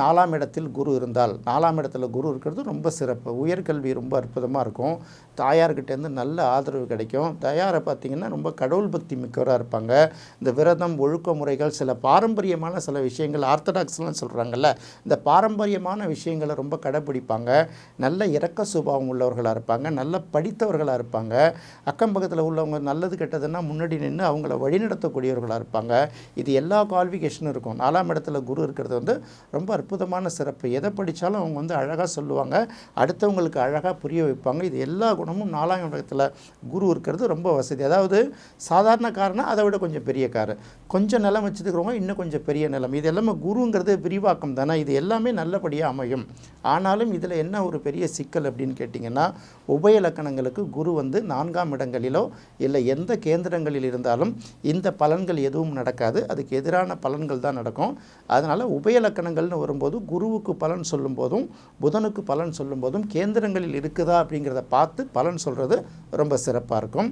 நாலாம் இடத்தில் குரு இருந்தால் நாலாம் இடத்துல குரு இருக்கிறது ரொம்ப சிறப்பு. உயர்கல்வி ரொம்ப அற்புதமாக இருக்கும். தாயார்கிட்டேருந்து நல்ல ஆதரவு கிடைக்கும். தாயாரை பார்த்திங்கன்னா ரொம்ப கடவுள் பக்தி மிக்கவராக இருப்பாங்க. இந்த விரதம் ஒழுக்க முறைகள் சில பாரம்பரியமான சில விஷயங்கள் ஆர்த்தடாக்ஸ்லாம் சொல்கிறாங்கல்ல இந்த பாரம்பரியமான விஷயங்களை ரொம்ப கடைப்பிடிப்பாங்க. நல்ல இறக்க சுபாவம் உள்ளவர்களாக இருப்பாங்க. நல்ல படித்தவர்களாக இருப்பாங்க. அக்கம் பக்கத்தில் உள்ளவங்க நல்லது கெட்டதுன்னா முன்னாடி நின்று அவங்கள வழிநடத்தக்கூடியவர்களாக இருப்பாங்க. இது எல்லா குவாலிஃபிகேஷனும் இருக்கும். நாலாம் இடத்துல குரு இருக்கிறது வந்து ரொம்ப அற்புதமான சிறப்பு. எதை படித்தாலும் அவங்க வந்து அழகாக சொல்லுவாங்க. அடுத்தவங்களுக்கு அழகாக புரிய வைப்பாங்க. இது எல்லா குணமும் நாலாம் இடத்துல குரு இருக்கிறது ரொம்ப வசதி. அதாவது சாதாரண காரனா அதை விட கொஞ்சம் பெரிய காரு. கொஞ்சம் நிலம் வச்சுருக்கிறவங்க இன்னும் கொஞ்சம் பெரிய நிலம். இது எல்லாமே குருங்கிறது விரிவாக்கம் தானே. இது எல்லாமே நல்லபடியாக அமையும். ஆனாலும் இதில் என்ன ஒரு பெரிய சிக்கல் அப்படின்னு கேட்டிங்கன்னா உபய இலக்கணங்களுக்கு குரு வந்து நான்காம் இடங்களிலோ இல்லை எந்த கேந்திரங்களில் இருந்தாலும் இந்த பலன்கள் எதுவும் நடக்காது. அதுக்கு எதிரான பலன்கள் தான் நடக்கும். அதனால் உபய வரும் வரும்போது குருவுக்கு பலன் சொல்லும்போதும் புதனுக்கு பலன் சொல்லும்போதும் கேந்திரங்களில் இருக்குதா அப்படிங்கிறத பார்த்து பலன் சொல்கிறது ரொம்ப சிறப்பாக இருக்கும்.